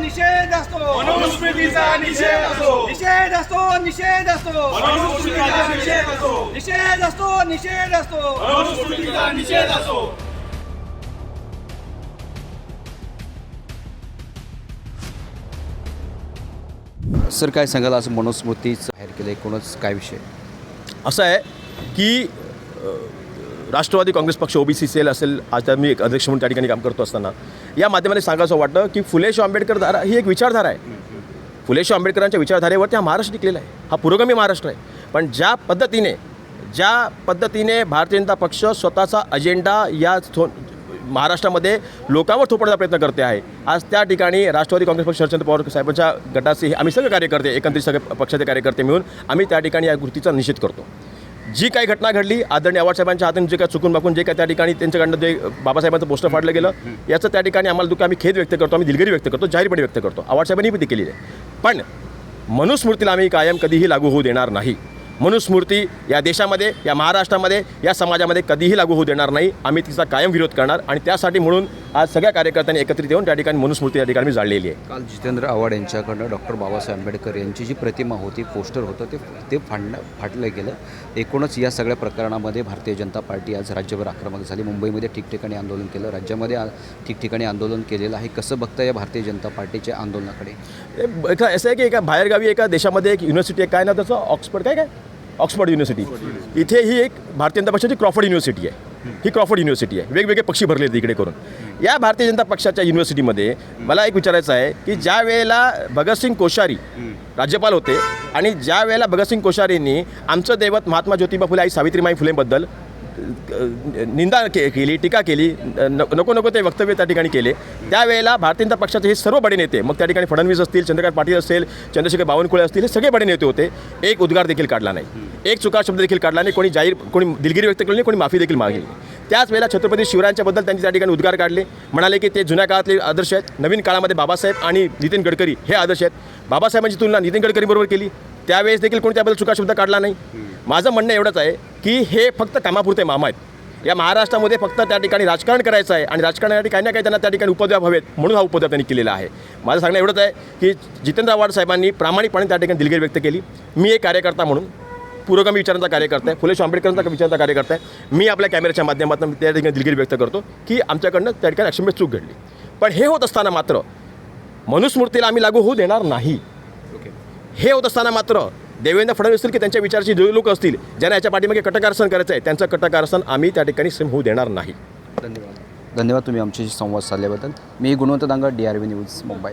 निषेध असतो. मनुस्मृतीचा निषेध असो निषेध असतो निषेध असतो. मनुस्मृतीचा निषेध असो निषेध असतो निषेध असतो. मनुस्मृतीचा निषेध असो सर काय सांगाल आज मनुस्मृतीचं जाहीर केलं एकूणच काय विषय? असं आहे की राष्ट्रवादी काँग्रेस पक्ष ओबीसी सेल असेल आज तर मी एक अध्यक्ष म्हणून त्या ठिकाणी काम करतो असताना या माध्यमाने सांगायचं वाटतं की फुले शाह आंबेडकर धारा ही एक विचारधारा आहे. फुले शाह आंबेडकरांच्या विचारधारेवरती हा महाराष्ट्र टिकलेला आहे. हा पुरोगामी महाराष्ट्र आहे. पण ज्या पद्धतीने ज्या पद्धतीने भारतीय जनता पक्ष स्वतःचा अजेंडा या थो महाराष्ट्रामध्ये लोकांवर थोपण्याचा प्रयत्न करते आहे आज त्या ठिकाणी राष्ट्रवादी काँग्रेस पक्ष शरदचंद्र पवार साहेबांच्या गटाचे आम्ही सगळे कार्यकर्ते एकंदरीत सगळे पक्षाचे कार्यकर्ते मिळून आम्ही त्या ठिकाणी या कृतीचा निषेध करतो. जी काही घटना घडली आदरणीय आवाडसाहेबांच्या हातून जे काय चुकून बाकून जे काय त्या ठिकाणी त्यांच्याकडनं जे बाबासाहेबांचं पोस्टर फाडलं गेलं याचं त्या ठिकाणी आम्हाला दुःख आम्ही खेद व्यक्त करतो आम्ही दिलगिरी व्यक्त करतो जाहीरपणे व्यक्त करतो. आवाडसाहेबांनी पण ते केलेली आहे. पण मनुस्मृतीला आम्ही कायम कधीही लागू होऊ देणार नाही. मनुस्मृती या देशामध्ये या महाराष्ट्रामध्ये या समाजामध्ये कधीही लागू होऊ देणार नाही. आम्ही तिचा कायम विरोध करणार आणि त्यासाठी म्हणून आज सगळ्या कार्यकर्त्यांनी एकत्रित येऊन त्या ठिकाणी मनुस्मृती या ठिकाणी मी जाळलेली आहे. काल जितेंद्र आव्हाड यांच्याकडनं डॉक्टर बाबासाहेब आंबेडकर यांची जी प्रतिमा होती पोस्टर होतं ते ते फाडणं फाटलं गेलं. एकूणच या सगळ्या प्रकरणामध्ये भारतीय जनता पार्टी आज राज्यभर आक्रमक झाली. मुंबईमध्ये ठिकठिकाणी आंदोलन केलं. राज्यामध्ये ठिकठिकाणी आंदोलन केलेलं आहे. कसं बघता या भारतीय जनता पार्टीच्या आंदोलनाकडे? एका असं आहे की एका बाहेरगावी एका देशामध्ये एक युनिव्हर्सिटी आहे. काय ना त्याचं? ऑक्सफर्ड काय काय? Oxford university. इथे ही एक भारतीय जनता पक्षाची क्रॉफर्ड युनिव्हर्सिटी आहे. ही क्रॉफर्ड युनिव्हर्सिटी आहे. वेगवेगळे पक्षी भरले आहेत इकडे करून. या भारतीय जनता पक्षाच्या युनिव्हर्सिटीमध्ये मला एक विचारायचं आहे की ज्या वेळेला भगतसिंग कोश्यारी राज्यपाल होते आणि ज्या वेळेला भगतसिंग कोश्यारींनी आमचं दैवत महात्मा ज्योतिबा फुले आई सावित्रीमाई फुलेबद्दल निंदा के केली टीका केली न नको नको ते वक्तव्य त्या ठिकाणी केले. त्यावेळेला भारतीय जनता पक्षाचे हे सर्व बडे नेते मग त्या ठिकाणी फडणवीस असतील चंद्रकांत पाटील असेल चंद्रशेखर बावनकुळे असतील हे सगळे बडे नेते होते. एक उद्गार देखील काढला नाही. एक चुका शब्द देखील काढला नाही. कोणी जाहीर कोणी दिलगिरी व्यक्त केली नाही कोणी माफी देखील मागली त्याच वेळेला छत्रपती शिवरायांच्याबद्दल त्यांनी त्या ठिकाणी उद्गार काढले. म्हणाले की ते जुन्या काळातले आदर्श आहेत. नवीन काळामध्ये बाबासाहेब आणि नितीन गडकरी हे आदर्श आहेत. बाबासाहेबांची तुलना नितीन गडकरीबरोबर केली. त्यावेळेस देखील कोणी त्याबद्दल चुका शब्द काढला नाही. माझं म्हणणं एवढंच आहे की हे फक्त कामापुरते मामा आहेत. या महाराष्ट्रामध्ये फक्त त्या ठिकाणी राजकारण करायचं आहे आणि राजकारणासाठी काही ना काही त्यांना त्या ठिकाणी उपद्व्याप हवेत म्हणून हा उपद्व्याप त्यांनी केलेला आहे. माझं सांगणं एवढंच आहे की जितेंद्र आव्हाड साहेबांनी प्रामाणिकपणे त्या ठिकाणी दिलगिरी व्यक्त केली. मी एक कार्यकर्ता म्हणून पुरोगामी विचारांचा कार्यकर्ता आहे फुलेश आंबेडकरांचा विचारांचा कार्यकर्ता आहे. मी आपल्या कॅमेऱ्याच्या माध्यमातून त्या ठिकाणी दिलगिरी व्यक्त करतो की आमच्याकडनं त्या ठिकाणी अक्षम्य चूक घडली. पण हे होत असताना मात्र मनुस्मृतीला आम्ही लागू होऊ देणार नाही. हे होत असताना मात्र देवेंद्र फडणवीस असतील की त्यांच्या विचारची जे लोक असतील ज्यांना याच्या पाठीमागे कटकारसन करायचं आहे त्यांचं कटकारसन आम्ही त्या ठिकाणी सिम होऊ देणार नाही. धन्यवाद. धन्यवाद तुम्ही आमच्याशी संवाद साधल्याबद्दल. मी Gunwant Danga D R V news Mumbai.